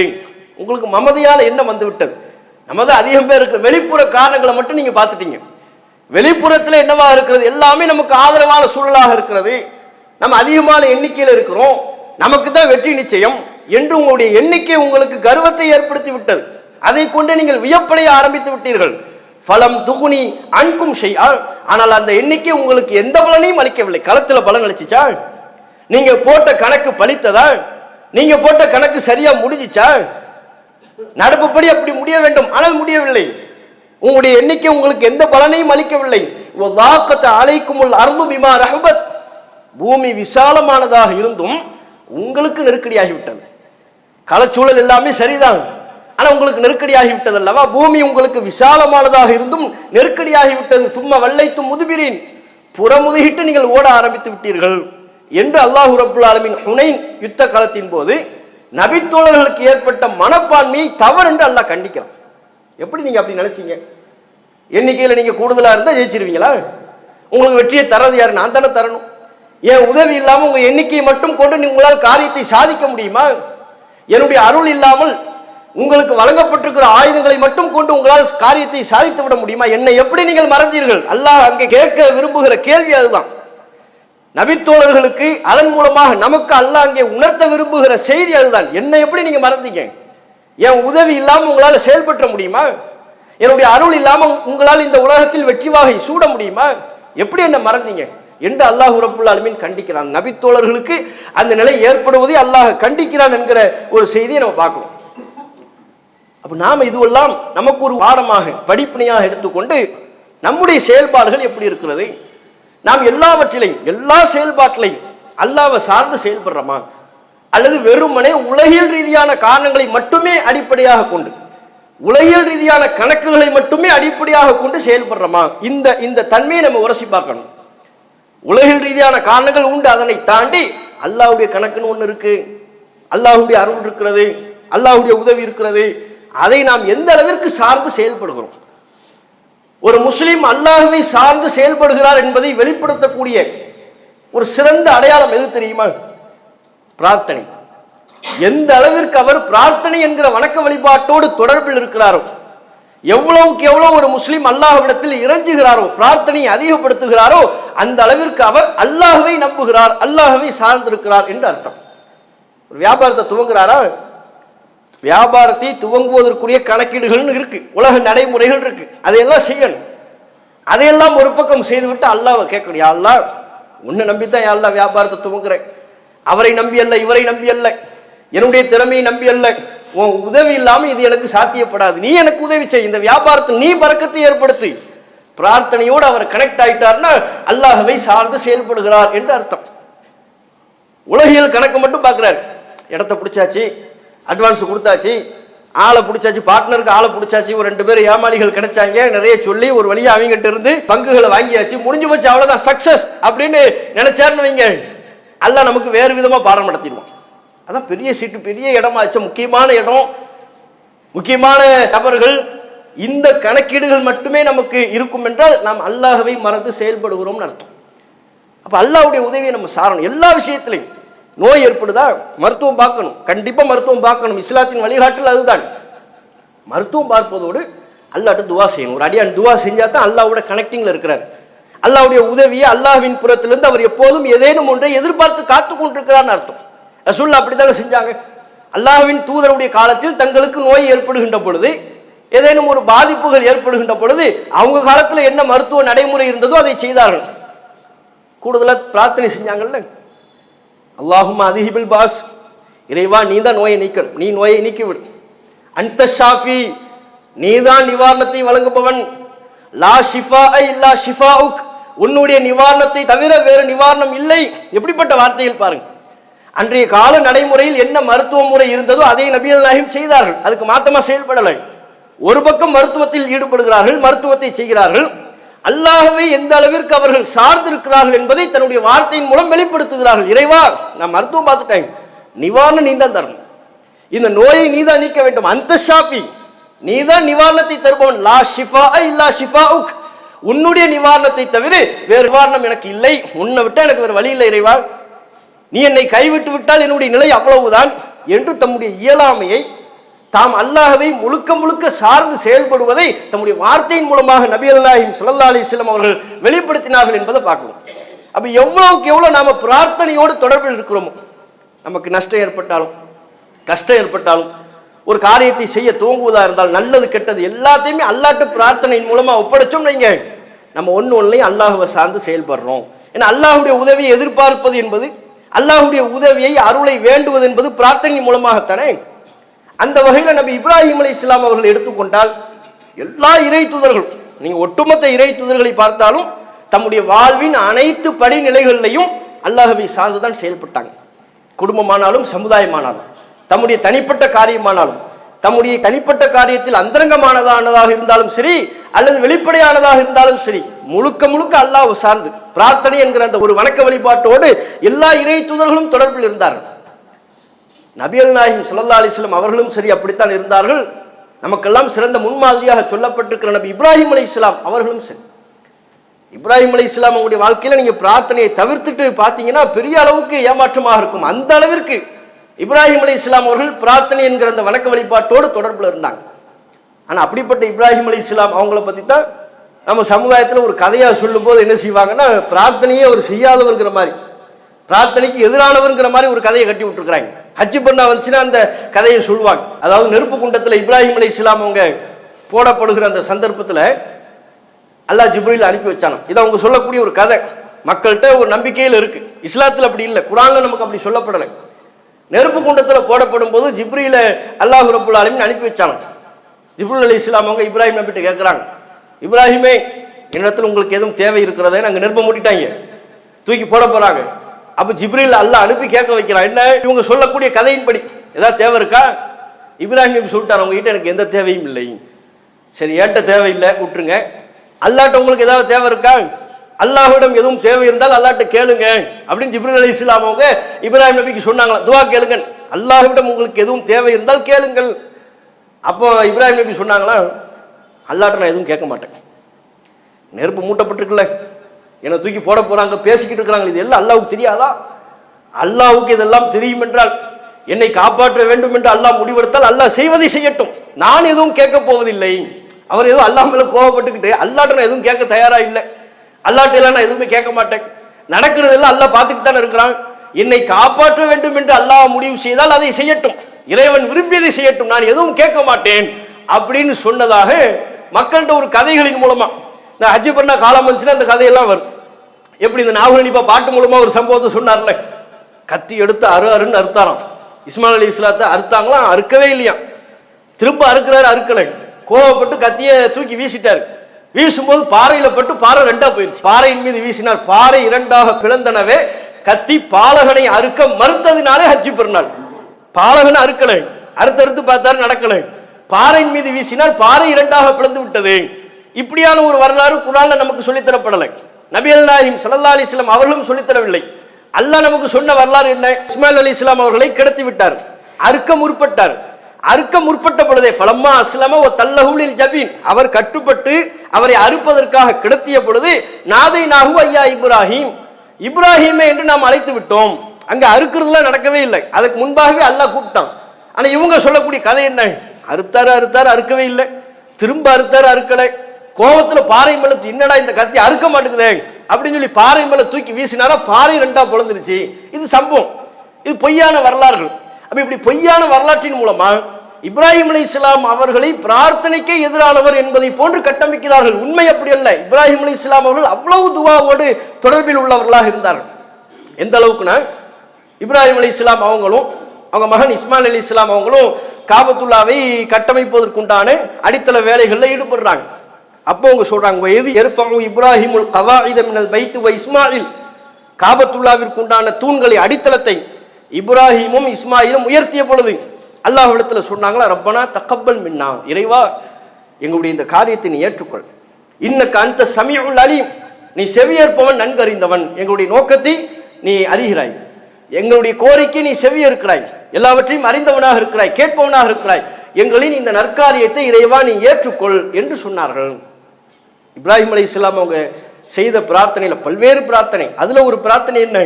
உங்களுக்கு மமதியான எண்ணம் வந்துவிட்டது. நமது அதிகம் பேருக்கு வெளிப்புற காரணங்களை மட்டும் நீங்க பார்த்துட்டீங்க. வெளிப்புறத்தில் என்னவா இருக்கிறது? எல்லாமே நமக்கு ஆதரவான சூழலாக இருக்கிறது. நம்ம அதிகமான எண்ணிக்கையில் இருக்கிறோம். நமக்கு தான் வெற்றி நிச்சயம் என்று உங்களுடைய எண்ணிக்கை உங்களுக்கு கர்வத்தை ஏற்படுத்தி விட்டது. அதை கொண்டு நீங்கள் வியப்படைய ஆரம்பித்து விட்டீர்கள். பலம் துகுனி அன்கும் செய்யால் ஆனால் அந்த எண்ணிக்கை உங்களுக்கு எந்த பலனையும் அளிக்கவில்லை. களத்தில் பலன் அளிச்சிச்சாள் நீங்க போட்ட கணக்கு பலித்ததா நீங்க போட்ட கணக்கு சரியா முடிஞ்சிச்சா நடப்புப்படி அப்படி முடிய வேண்டும். ஆனால் முடியவில்லை. உங்களுடைய எண்ணிக்கை உங்களுக்கு எந்த பலனையும் அளிக்கவில்லை. அழைக்கும் அழைக்குமுள் அருள் பிமா ரஹபத். பூமி விசாலமானதாக இருந்தும் உங்களுக்கு நெருக்கடியாகிவிட்டது. களச்சூழல் எல்லாமே சரிதான். ஆனால் உங்களுக்கு நெருக்கடியாகிவிட்டது அல்லவா பூமி உங்களுக்கு விசாலமானதாக இருந்தும் நெருக்கடியாகிவிட்டது. சும்மா வெள்ளைத்தும் முதுபிரின். புறமுதுகிட்டு நீங்கள் ஓட ஆரம்பித்து விட்டீர்கள். என்று அல்லாஹ் ரபுல் ஆலமின் ஹுனைன் யுத்த காலத்தின் போது நபித்தோழர்களுக்கு ஏற்பட்ட மனப்பான்மையை தவறு என்று அல்லாஹ் கண்டிக்கிறான். எப்படி நீங்க அப்படி நினைச்சீங்க? எண்ணிக்கையில் நீங்க கூடுதலா இருந்தா ஜெயிச்சிருவீங்களா? உங்களுக்கு வெற்றியை தரது யாரு? நான் தானே தரணும். என் உதவி இல்லாமல் உங்க எண்ணிக்கையை மட்டும் கொண்டு உங்களால் காரியத்தை சாதிக்க முடியுமா? என்னுடைய அருள் இல்லாமல் உங்களுக்கு வழங்கப்பட்டிருக்கிற ஆயுதங்களை மட்டும் கொண்டு உங்களால் காரியத்தை சாதித்து விட முடியுமா? என்னை எப்படி நீங்கள் மறந்தீர்கள்? அல்லாஹ் அங்கே கேட்க விரும்புகிற கேள்வி அதுதான். நபித்தோழர்களுக்கு அதன் மூலமாக நமக்கு அல்லாஹ் அங்கே உணர்த்த விரும்புகிற செய்தி அதுதான். என்னை எப்படி நீங்க மறந்தீங்க? என் உதவி இல்லாமல் உங்களால் செயல்பற்ற முடியுமா? என்னுடைய அருள் இல்லாமல் உங்களால் இந்த உலகத்தில் வெற்றி வாகை சூட முடியுமா? எப்படி என்ன மறந்தீங்க? என்று அல்லாஹ் உரப்புள்ளாலுமே கண்டிக்கிறான். நபித்தோழர்களுக்கு அந்த நிலை ஏற்படுவதை அல்லாஹ் கண்டிக்கிறான் என்கிற ஒரு செய்தியை நம்ம பார்க்கணும். அப்போ நாம இதுவெல்லாம் நமக்கு ஒரு பாடமாக படிப்பினையாக எடுத்துக்கொண்டு நம்முடைய செயல்பாடுகள் எப்படி இருக்கிறது? நாம் எல்லாவற்றிலையும் எல்லா செயல்பாட்டிலையும் அல்லாவை சார்ந்து செயல்படுறோமா? அல்லது வெறுமனே உலகியல் ரீதியான காரணங்களை மட்டுமே அடிப்படையாக கொண்டு உலகியல் ரீதியான கணக்குகளை மட்டுமே அடிப்படையாக கொண்டு செயல்படுறோமா? இந்த இந்த தன்மையை நம்ம உரசி பார்க்கணும். உலகில் ரீதியான காரணங்கள் உண்டு அதனை தாண்டி அல்லாஹுடைய கணக்குன்னு ஒன்று இருக்கு அல்லாஹுடைய அருள் இருக்கிறது அல்லாஹுடைய உதவி இருக்கிறது அதை நாம் எந்த அளவிற்கு சார்ந்து செயல்படுகிறோம்? ஒரு முஸ்லீம் அல்லாஹுவை சார்ந்து செயல்படுகிறார் என்பதை வெளிப்படுத்தக்கூடிய ஒரு சிறந்த அடையாளம் எது தெரியுமா? பிரார்த்தனை. எந்த அளவிற்கு அவர் பிரார்த்தனை என்கிற வணக்க வழிபாட்டோடு தொடர்பில் இருக்கிறாரோ எவ்வளவுக்கு எவ்வளவு ஒரு முஸ்லீம் அல்லாஹ்விடத்தில் இறைஞ்சுகிறாரோ பிரார்த்தனையை அதிகப்படுத்துகிறாரோ அந்த அளவிற்கு அவர் அல்லாஹுவை நம்புகிறார் அல்லாஹுவை சார்ந்திருக்கிறார் என்று அர்த்தம். ஒரு வியாபாரத்தை துவங்குறாரா? வியாபாரத்தை துவங்குவதற்குரிய கணக்கீடுகள்னு இருக்கு. உலக நடைமுறைகள் இருக்கு. அதையெல்லாம் செய்யணும். அதையெல்லாம் ஒரு பக்கம் செய்துவிட்டு அல்லாவை கேட்கணும். யாழ்லா உன்னை நம்பி தான் யாழ்லா வியாபாரத்தை துவங்குறேன். அவரை நம்பி அல்ல இவரை நம்பி அல்ல. என்னுடைய திறமையை நம்பி அல்ல. உன் உதவி இல்லாமல் இது எனக்கு சாத்தியப்படாது. நீ எனக்கு உதவி செய். இந்த வியாபாரத்தை நீ பறக்கத்தை ஏற்படுத்தி. பிரார்த்தனையோடு அவர் கனெக்ட் ஆயிட்டார்னா அல்லாஹவை சார்ந்து செயல்படுகிறார் என்று அர்த்தம். உலகியல் கணக்கு மட்டும் பார்க்குறாரு. இடத்த பிடிச்சாச்சு. அட்வான்ஸ் கொடுத்தாச்சு. ஆளை பிடிச்சாச்சு பார்ட்னருக்கு ஆளை பிடிச்சாச்சு ஒரு ரெண்டு பேர் ஏமாளிகள் கிடைச்சாங்க. நிறைய சொல்லி ஒரு வழியாக அவங்ககிட்ட இருந்து பங்குகளை வாங்கியாச்சு. முடிஞ்சு போச்சு அவ்வளோதான் சக்ஸஸ் அப்படின்னு நினைச்சாருன்னு வைங்க. அல்லாஹ் நமக்கு வேறு விதமாக பாடம் நடத்திடுவோம் அதான் பெரிய சீட்டு பெரிய இடமாச்சு முக்கியமான இடம் முக்கியமான நபர்கள் இந்த கணக்கீடுகள் மட்டுமே நமக்கு இருக்கும் என்றால் நாம் அல்லாஹ்வை மறந்து செயல்படுகிறோம்னு அர்த்தம். அப்போ அல்லாவுடைய உதவியை நம்ம சாரணும். எல்லா விஷயத்திலையும். நோய் ஏற்படுதா? மருத்துவம் பார்க்கணும். கண்டிப்பாக மருத்துவம் பார்க்கணும். இஸ்லாத்தின் வழிகாட்டில் அதுதான். மருத்துவம் பார்ப்பதோடு அல்லாட்ட துவா செய்யணும். ஒரு அடியான் துவா செஞ்சால் தான் அல்லாவோட கனெக்டிங்கில் இருக்கிறார். அல்லாவுடைய உதவியை அல்லாஹ்வின் புறத்திலிருந்து அவர் எப்போதும் ஏதேனும் ஒன்றை எதிர்பார்த்து காத்து கொண்டிருக்கிறான்னு அர்த்தம். ரசூல்லா அப்படித்தானே செஞ்சாங்க? அல்லாஹ்வின் தூதருடைய காலத்தில் தங்களுக்கு நோய் ஏற்படுகின்ற பொழுது ஏதேனும் ஒரு பாதிப்புகள் ஏற்படுகின்ற பொழுது அவங்க காலத்தில் என்ன மருத்துவ நடைமுறை இருந்ததோ அதை செய்தார்கள். கூடுதலாக பிரார்த்தனை செஞ்சாங்கல்ல? அல்லாஹும் அதிஹிபில் பாஸ். இறைவா நீ தான் நோயை நீக்கணும். நீ நோயை நீக்கிவிடு. அந்த ஷாஃபி நீதான் நிவாரணத்தை வழங்குபவன். லா ஷிஃபா இல்லா உக் உன்னுடைய நிவாரணத்தை தவிர வேறு நிவாரணம் இல்லை. எப்படிப்பட்ட வார்த்தையில் பாருங்க. அன்றைய கால நடைமுறையில் என்ன மருத்துவ முறை இருந்ததோ அதை நபிகள் நாயகம் செய்தார்கள். அதுக்கு மாத்தமாக செயல்படலை. ஒரு பக்கம் மருத்துவத்தில் ஈடுபடுகிறார்கள் மருத்துவத்தை செய்கிறார்கள். அல்லாகவே எந்த அளவிற்கு அவர்கள் சார்ந்திருக்கிறார்கள் என்பதை தன்னுடைய வார்த்தையின் மூலம் வெளிப்படுத்துகிறார்கள். இறைவா நான் மருத்துவம் பார்த்துட்டேன். நிவாரணம் நீ தான் தரணும். இந்த நோயை நீ தான் நீக்க வேண்டும். அந்த ஷாஃபி நீ தான் நிவாரணத்தை தருபவன். லா ஷிஃபா இல்லா உக் உன்னுடைய நிவாரணத்தை தவிர வேறு நிவாரணம் எனக்கு இல்லை. உன்னை விட்டால் எனக்கு வேறு வழி இல்லை இறைவா. நீ என்னை கைவிட்டு விட்டால் என்னுடைய நிலை அவ்வளவுதான். என்று தம்முடைய இயலாமையை தாம் அல்லாஹவை முழுக்க முழுக்க சார்ந்து செயல்படுவதை தம்முடைய வார்த்தையின் மூலமாக நபி அல்லாஹிம் சல்லா அலிஸ்லாம் அவர்கள் வெளிப்படுத்தினார்கள் என்பதை பார்க்கணும். அப்ப எவ்வளவுக்கு எவ்வளவு நாம பிரார்த்தனையோடு தொடர்பில் இருக்கிறோமோ நமக்கு நஷ்டம் ஏற்பட்டாலும் கஷ்டம் ஏற்பட்டாலும் ஒரு காரியத்தை செய்ய தூங்குவதாக இருந்தால் நல்லது கெட்டது எல்லாத்தையுமே அல்லாட்டு பிரார்த்தனையின் மூலமா ஒப்படைச்சோம் நீங்க நம்ம ஒன்று ஒன்றையும் அல்லாஹுவை சார்ந்து செயல்படுறோம். ஏன்னா அல்லாஹுடைய உதவியை எதிர்பார்ப்பது என்பது அல்லாஹுடைய உதவியை அருளை வேண்டுவது என்பது பிரார்த்தனை மூலமாகத்தானே. அந்த வகையில் நபி இப்ராஹிம் அலி இஸ்லாம் அவர்கள் எடுத்துக்கொண்டால் எல்லா இறை தூதர்களும் நீங்கள் ஒட்டுமொத்த இறை தூதர்களை பார்த்தாலும் தம்முடைய வாழ்வின் அனைத்து படிநிலைகளிலையும் அல்லாஹவை சார்ந்துதான் செயல்பட்டாங்க. குடும்பமானாலும் சமுதாயமானாலும் தம்முடைய தனிப்பட்ட காரியமானாலும் தம்முடைய தனிப்பட்ட காரியத்தில் அந்தரங்கமானதானதாக இருந்தாலும் சரி அல்லது வெளிப்படையானதாக இருந்தாலும் சரி முழுக்க முழுக்க அல்லாஹ் சார்ந்து பிரார்த்தனை என்கிற அந்த ஒரு வணக்க வழிபாட்டோடு எல்லா இறை தூதர்களும் தொடர்பில் இருந்தார்கள். நபியல் நாயகம் சுல்லா அலிஸ்லம் அவர்களும் சரி அப்படித்தான் இருந்தார்கள். நமக்கெல்லாம் சிறந்த முன்மாதிரியாக சொல்லப்பட்டிருக்கிற நபி இப்ராஹிம் அலி இஸ்லாம் அவர்களும் சரி. இப்ராஹிம் அலி இஸ்லாம் அவங்களுடைய வாழ்க்கையில் நீங்கள் பிரார்த்தனையை தவிர்த்துட்டு பார்த்தீங்கன்னா பெரிய அளவுக்கு ஏமாற்றமாக இருக்கும். அந்த அளவிற்கு இப்ராஹிம் அலி இஸ்லாம் அவர்கள் பிரார்த்தனை என்கிற அந்த வணக்க வழிபாட்டோடு தொடர்பில் இருந்தாங்க. ஆனால் அப்படிப்பட்ட இப்ராஹிம் அலி இஸ்லாம் அவங்கள பற்றி தான் நம்ம சமுதாயத்தில் ஒரு கதையாக சொல்லும்போது என்ன செய்வாங்கன்னா பிரார்த்தனையே அவர் செய்யாதவங்கிற மாதிரி பிரார்த்தனைக்கு எதிரானவங்கிற மாதிரி ஒரு கதையை கட்டி விட்டுருக்குறாங்க. ஹஜ்ஜி பண்ணா வந்துச்சுன்னா அந்த கதையை சொல்லுவாங்க அதாவது நெருப்பு குண்டத்தில் இப்ராஹிம் அலி இஸ்லாம் அவங்க போடப்படுகிற அந்த சந்தர்ப்பத்தில் அல்லாஹ் ஜிப்ரில் அனுப்பி வச்சானோ இதை அவங்க சொல்லக்கூடிய ஒரு கதை. மக்கள்கிட்ட ஒரு நம்பிக்கையில் இருக்கு. இஸ்லாத்தில் அப்படி இல்லை. குரான்ல நமக்கு அப்படி சொல்லப்படலை. நெருப்பு குண்டத்தில் போடப்படும் போது ஜிப்ரியில் அல்லாஹ் ரபுல் ஆலமின் அனுப்பி வச்சானோ ஜிப்ரீல் அலி இஸ்லாம் அவங்க இப்ராஹிம் நம்பிட்டு கேட்குறாங்க இப்ராஹிமே என்னிடத்தில் உங்களுக்கு எதுவும் தேவை இருக்கிறதே? நாங்கள் நெருப்ப மூட்டிட்டாங்க. தூக்கி போட போகிறாங்க அப்போ ஜிப்ரில் அல்ல அனுப்பி கேட்க வைக்கிறான். என்ன? இவங்க சொல்லக்கூடிய கதையின்படி. ஏதாவது தேவை இருக்கா? இப்ராஹிம் சொல்லிட்டார் அவங்ககிட்ட எனக்கு எந்த தேவையும் இல்லை. சரி ஏன்ட்ட தேவையில்லை? விட்டுருங்க. அல்லாட்ட உங்களுக்கு ஏதாவது தேவை இருக்கா? அல்லாஹ்விடம் எதுவும் தேவை இருந்தால் அல்லாட்ட கேளுங்க. அப்படின்னு ஜிப்ரீல் அலி இஸ்லாம் அவங்க இப்ராஹிம் நபிக்கு சொன்னாங்களா துவா கேளுங்க அல்லாஹிடம் உங்களுக்கு எதுவும் தேவை இருந்தால் கேளுங்கள். அப்போ இப்ராஹிம் நபி சொன்னாங்களா அல்லாட்ட நான் எதுவும் கேட்க மாட்டேன். நெருப்பு மூட்டப்பட்டிருக்குல்ல. என்னை தூக்கி போட போறாங்க பேசிக்கிட்டு இருக்கிறாங்க. இது எல்லாம் அல்லாவுக்கு தெரியாதா? அல்லாவுக்கு இதெல்லாம் தெரியும் என்றால் என்னை காப்பாற்ற வேண்டும் என்று அல்லாஹ் முடிவெடுத்தால் அல்லாஹ் செய்வதை செய்யட்டும். நான் எதுவும் கேட்க போவதில்லை. அவர் எதுவும் அல்லாஹ் மேல கோவப்பட்டுக்கிட்டு அல்லாட்ட நான் எதுவும் கேட்க தயாரா இல்லை. அல்லாட்ட எல்லாம் நான் எதுவுமே கேட்க மாட்டேன். நடக்கிறதெல்லாம் அல்லாஹ் பார்த்துட்டு தானே இருக்கிறான். என்னை காப்பாற்ற வேண்டும் என்று அல்லாஹ் முடிவு செய்தால் அதை செய்யட்டும். இறைவன் விரும்பியதை செய்யட்டும். நான் எதுவும் கேட்க மாட்டேன் அப்படின்னு சொன்னதாக மக்கள்கிட்ட ஒரு கதைகளின் மூலமா இந்த ஹஜ்ஜி பண்ண காலம் வந்துச்சுன்னா அந்த கதையெல்லாம் வரும். எப்படி இந்த நாகூரணிப்பா பாட்டு மூலமா ஒரு சம்பவத்தை சொன்னார்ல? கத்தி எடுத்து அரு அருன்னு அறுத்தாராம். இஸ்மாயில் அலி இஸ்லாத்தை அறுத்தாங்களாம் அறுக்கவே இல்லையாம் திரும்ப அறுக்கிறாரு அறுக்கலை. கோவப்பட்டு கத்தியை தூக்கி வீசிட்டாரு. வீசும்போது பாறையில பட்டு பாறை ரெண்டா போயிருச்சு. பாறையின் மீது வீசினார். பாறை இரண்டாக பிளந்தனவே கத்தி பாலகனை அறுக்க மறுத்ததினாலே ஹஜ்ஜி பெருநாள். பாலகனை அறுக்கலை. அறுத்தறுத்து பார்த்தாரு நடக்கலை. பாறையின் மீது வீசினார். பாறை இரண்டாக பிளந்து விட்டது. இப்படியான ஒரு வரலாறு குரான்ல நமக்கு சொல்லித்தரப்படலை. நபி அல் நாயிம் சல்லா அலிஸ்லாம் அவர்களும் சொல்லித்தரவில்லை. அல்லாஹ் நமக்கு சொன்ன வரலாறு என்ன? இஸ்மாயில் அலி இஸ்லாம் அவர்களை கிடத்தி விட்டார். அறுக்க முற்பட்டார். அறுக்க முற்பட்ட பொழுதே பலம்மா அஸ்லம ஓ தல்லஹூலில் ஜபீன். அவர் கட்டுப்பட்டு அவரை அறுப்பதற்காக கிடத்திய பொழுது நாதை நாகு ஐயா இப்ராஹிம். இப்ராஹிமே என்று நாம் அழைத்து விட்டோம். அங்கே அறுக்கிறதுலாம் நடக்கவே இல்லை. அதுக்கு முன்பாகவே அல்லாஹ் கூப்பிட்டான். ஆனால் இவங்க சொல்லக்கூடிய கதை என்ன? அறுத்தாரு அறுத்தாரு அறுக்கவே இல்லை. திரும்ப அறுத்தாரு அறுக்கலை. கோபத்தில் பாறை மேலே என்னடா இந்த கத்தி? அறுக்க மாட்டேங்குதே. அப்படின்னு சொல்லி பாறை மேலே தூக்கி வீசினாரா? பாறை ரெண்டா பொழந்துருச்சு. இது சம்பவம். இது பொய்யான வரலாறுகள். அப்போ இப்படி பொய்யான வரலாற்றின் மூலமாக இப்ராஹிம் அலி இஸ்லாம் அவர்களை பிரார்த்தனைக்கே எதிரானவர் என்பதை போன்று கட்டமைக்கிறார்கள். உண்மை அப்படி அல்ல. இப்ராஹிம் அலி இஸ்லாம் அவர்கள் அவ்வளவு துவாவோடு தொடர்பில் உள்ளவர்களாக இருந்தார்கள். எந்த அளவுக்குன்னா இப்ராஹிம் அலி இஸ்லாம் அவங்களும் அவங்க மகன் இஸ்மாயில் அலி இஸ்லாம் அவங்களும் காபத்துல்லாவை கட்டமைப்பதற்குண்டான அடித்தள வேலைகளில் ஈடுபடுறாங்க. அப்போ அவங்க சொல்றாங்க எது எர்ஃபாவு இப்ராஹிமுல் கவாயிதம் வைத்து பைத்து வ இஸ்மாயில்? காபத்துல்லாவிற்குண்டான தூண்களை அடித்தளத்தை இப்ராஹிமும் இஸ்மாயிலும் உயர்த்திய பொழுது அல்லாஹிடத்தில் சொன்னாங்களா ரப்பனா தக்கப்பல் மின்னா. இறைவா எங்களுடைய இந்த காரியத்தை நீ ஏற்றுக்கொள். இன்னக்கு அந்த சமீஉல் அலீம். நீ செவியேற்பவன் நன்கறிந்தவன். எங்களுடைய நோக்கத்தை நீ அறிகிறாய். எங்களுடைய கோரிக்கை நீ செவியேற்கிறாய். எல்லாவற்றையும் அறிந்தவனாக இருக்கிறாய் கேட்பவனாக இருக்கிறாய். எங்களின் இந்த நற்காரியத்தை இறைவா நீ ஏற்றுக்கொள் என்று சொன்னார்கள். இப்ராஹிம் அலி இஸ்லாம் அவங்க செய்த பிரார்த்தனையில் பல்வேறு பிரார்த்தனை. அதில் ஒரு பிரார்த்தனை என்ன?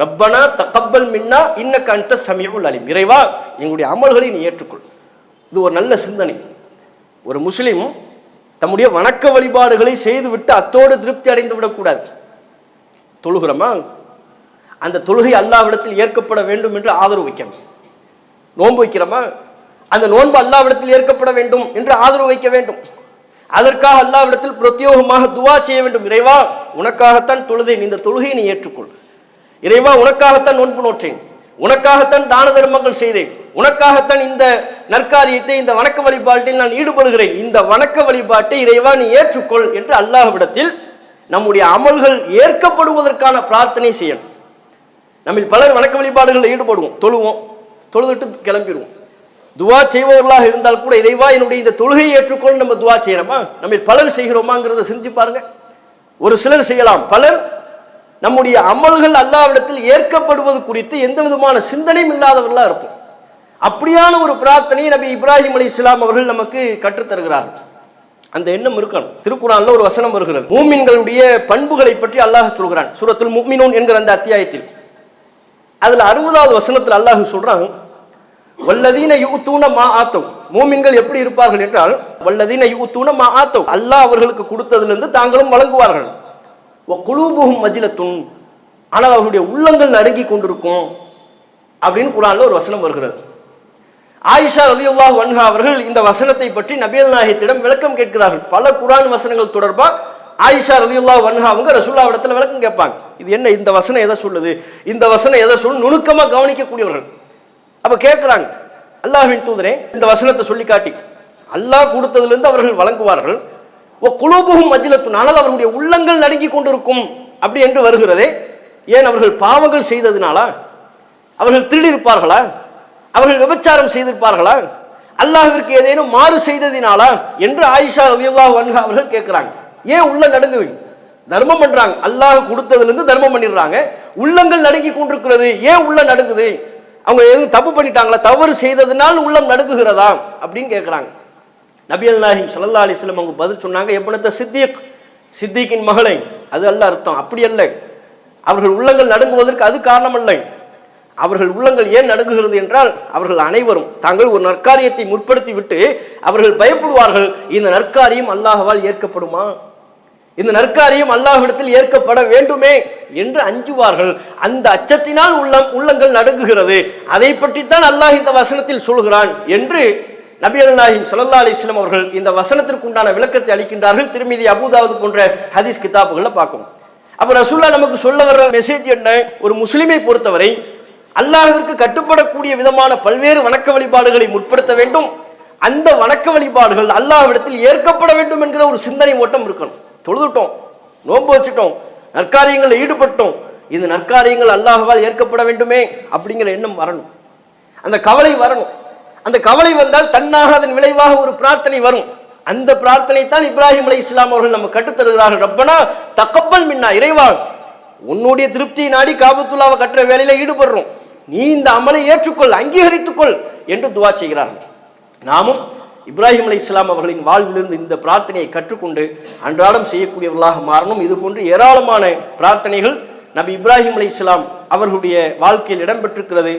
ரப்பனா தக்கப்பல் மின்னா இன்ன கண்ட சமீபுல் அலிம். இறைவா எங்களுடைய அமல்களை நீ ஏற்றுக்கொள். இது ஒரு நல்ல சிந்தனை. ஒரு முஸ்லீம் தம்முடைய வணக்க வழிபாடுகளை செய்துவிட்டு அத்தோடு திருப்தி அடைந்து விடக்கூடாது. தொழுகிறோமா? அந்த தொழுகை அல்லாவிடத்தில் ஏற்கப்பட வேண்டும் என்று ஆதரவு வைக்கணும். நோன்பு வைக்கிறோமா? அந்த நோன்பு அல்லாவிடத்தில் ஏற்கப்பட வேண்டும் என்று ஆதரவு வைக்க வேண்டும். அதற்காக அல்லாவிடத்தில் பிரத்யோகமாக துவா செய்ய வேண்டும். இறைவா உனக்காகத்தான் தொழுதேன். இந்த தொழுகையை நீ ஏற்றுக்கொள். இறைவா உனக்காகத்தான் நோன்பு நோற்றேன். உனக்காகத்தான் தான தர்மங்கள் செய்தேன். உனக்காகத்தான் இந்த நற்காரியத்தை இந்த வணக்க வழிபாட்டில் நான் ஈடுபடுகிறேன். இந்த வணக்க வழிபாட்டை இறைவா நீ ஏற்றுக்கொள் என்று அல்லாஹ்விடத்தில் நம்முடைய அமல்கள் ஏற்கப்படுவதற்கான பிரார்த்தனை செய்யணும். நம்ம பலர் வணக்க வழிபாடுகளில் ஈடுபடுவோம். தொழுவோம். தொழுதுட்டு கிளம்பிடுவோம். துவா செய்பவர்களாக இருந்தால் கூட இறைவா என்னுடைய இந்த தொழுகையை ஏற்றுக்கொண்டு நம்ம துவா செய்கிறோமா நம்ம பலர் செய்கிறோமாங்கிறத செஞ்சு பாருங்க. ஒரு சிலர் செய்யலாம். பலர் நம்முடைய அமல்கள் அல்லாவிடத்தில் ஏற்கப்படுவது குறித்து எந்த விதமான சிந்தனையும் இல்லாதவர்களாக இருக்கும் அப்படியான ஒரு பிரார்த்தனையை நபி இப்ராஹிம் அலி இஸ்லாம் அவர்கள் நமக்கு கற்றுத்தருகிறார்கள். அந்த எண்ணம் இருக்கணும். திருக்குறான்ல ஒரு வசனம் வருகிறது. மூமின்களுடைய பண்புகளை பற்றி அல்லாஹ் சொல்கிறான். சூரத்துல் முக்மினோன் என்கிற அந்த அத்தியாயத்தில். அதில் அறுபதாவது வசனத்தில் அல்லாஹ் சொல்றான் வல்லதீன யூத்தூன மா ஆத்தவ். மூமின்கள் எப்படி இருப்பார்கள் என்றால் வல்லதீன யூத்தூன மா ஆத்தவ். அல்லாஹ் அவர்களுக்கு கொடுத்ததிலிருந்து தாங்களும் வழங்குவார்கள். குலூபுகும் மஜிலத்துன். ஆனால் அவர்களுடைய உள்ளங்கள் நடுங்கி கொண்டிருக்கும் அப்படின்னு குரானில் ஒரு வசனம் வருகிறது. ஆயிஷா ரலியல்லாஹு வன்ஹா அவர்கள் இந்த வசனத்தை பற்றி நபியல் நாயகத்திடம் விளக்கம் கேட்கிறார்கள். பல குரான் வசனங்கள் தொடர்பாக ஆயிஷா ரலியல்லாஹு வன்ஹா அவங்க ரசூல்லா இடத்துல விளக்கம் கேட்பாங்க. இது என்ன இந்த வசனம் எதை சொல்லுது? இந்த வசனம் எதை சொல்லு நுணுக்கமாக கவனிக்கக்கூடியவர்கள். அப்ப கேட்கிறாங்க அல்லாஹ்வின் தூதரே இந்த வசனத்தை சொல்லி காட்டி அல்லாஹ் கொடுத்ததுலேருந்து அவர்கள் வழங்குவார்கள். ஓ குலூபுகும் மஜிலத்துன் ஆனால் அவர்களுடைய உள்ளங்கள் நடுங்கி கொண்டிருக்கும் அப்படி என்று வருகிறதே. ஏன் அவர்கள் பாவங்கள் செய்ததினாலா? அவர்கள் திருடியிருப்பார்களா? அவர்கள் விபச்சாரம் செய்திருப்பார்களா? அல்லாஹிற்கு ஏதேனும் மாறு செய்ததினாலா? என்று ஆயிஷா ரலியல்லாஹு அன்ஹா அவர்கள் கேட்கிறாங்க ஏன் உள்ள நடுங்குவீங்க தர்மம் பண்றாங்க. அல்லாஹ் கொடுத்ததிலிருந்து தர்மம் பண்ணிடுறாங்க. உள்ளங்கள் நடுங்கி கொண்டிருக்கிறது. ஏன் உள்ள நடுங்குது? அவங்க எதுவும் தப்பு பண்ணிட்டாங்களா? தவறு செய்ததுனால் உள்ளம் நடுங்குகிறதா? அப்படின்னு கேட்குறாங்க நபியல் நாஹிம் சல்லா அலிஸ்லம் அவங்க பதில் சொன்னாங்க எப்பனத்த சித்திக் சித்திக்கின் மகளை. அது அல்ல அர்த்தம். அப்படி அல்ல. அவர்கள் உள்ளங்கள் நடுங்குவதற்கு அது காரணம் இல்லை அவர்கள் உள்ளங்கள் ஏன் நடுங்குகிறது என்றால் அவர்கள் அனைவரும் தாங்கள் ஒரு நற்காரியத்தை முற்படுத்தி விட்டு அவர்கள் பயப்படுவார்கள். இந்த நற்காரியம் அல்லாஹவால் ஏற்கப்படுமா? இந்த நற்காரியம் அல்லாஹ்விடத்தில் ஏற்கப்பட வேண்டுமே என்று அஞ்சுவார்கள். அந்த அச்சத்தினால் உள்ளம் உள்ளங்கள் நடுங்குகிறது. அதை பற்றித்தான் அல்லாஹ் இந்த வசனத்தில் சொல்கிறான் என்று நபி அல் நாஹிம் சல்லா அலிஸ்லாம் அவர்கள் இந்த வசனத்திற்கு உண்டான விளக்கத்தை அளிக்கின்றார்கள். திருமதி அபுதாவது போன்ற ஹதீஸ் கிதாபுகளில் பார்க்கும். அப்போ ரசூல்லா நமக்கு சொல்ல வர்ற மெசேஜ் என்ன? ஒரு முஸ்லீமை பொறுத்தவரை அல்லாஹிற்கு கட்டுப்படக்கூடிய விதமான பல்வேறு வணக்க வழிபாடுகளை முற்படுத்த வேண்டும். அந்த வணக்க வழிபாடுகள் அல்லாஹ்விடத்தில் ஏற்கப்பட வேண்டும் என்கிற ஒரு சிந்தனை ஓட்டம் இருக்கணும். தொழுதுட்டோம் நோன்பு வச்சுட்டோம் நற்காரியங்களில் ஈடுபட்டோம். இந்த நற்காரியங்கள் அல்லாஹவால் ஏற்கப்பட வேண்டுமே அப்படிங்கிற எண்ணம் வரணும். அந்த கவலை வரணும். அந்த கவலை வந்தால் தன்னாக அதன் விளைவாக ஒரு பிரார்த்தனை வரும். அந்த பிரார்த்தனை தான் இப்ராஹிம் அலி இஸ்லாம் அவர்கள் நம்ம கட்டுத்தருகிறார்கள் ரப்பனா தக்கப்பல் மின்னா இறைவா உன்னுடைய திருப்தியை நாடி காபத்துல்லாவை கட்டுற வேலையில ஈடுபடுறோம். நீ இந்த அமலை ஏற்றுக்கொள் அங்கீகரித்துக்கொள் என்று துவா செய்கிறார்கள். நாமும் இப்ராஹிம் அலி இஸ்லாம் அவர்களின் வாழ்விலிருந்து இந்த பிரார்த்தனையை கற்றுக்கொண்டு அன்றாடம் செய்யக்கூடியவர்களாக மாறணும். இது போன்று ஏராளமான பிரார்த்தனைகள் நபி இப்ராஹிம் அலி இஸ்லாம் அவர்களுடைய வாழ்க்கையில் இடம்பெற்றிருக்கிறது.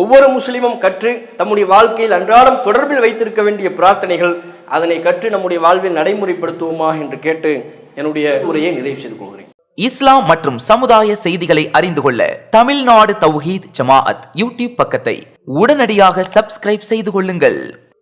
ஒவ்வொரு முஸ்லீமும் கற்று தம்முடைய வாழ்க்கையில் அன்றாடம் தொடர்பில் வைத்திருக்க வேண்டிய பிரார்த்தனைகள் அதனை கற்று நம்முடைய வாழ்வில் நடைமுறைப்படுத்துவோமா என்று கேட்டு என்னுடைய உரையை நிறைவு செய்து கொள்கிறேன். இஸ்லாம் மற்றும் சமுதாய செய்திகளை அறிந்து கொள்ள தமிழ்நாடு தௌஹீத் ஜமாஅத் யூடியூப் பக்கத்தை உடனடியாக சப்ஸ்கிரைப் செய்து கொள்ளுங்கள்.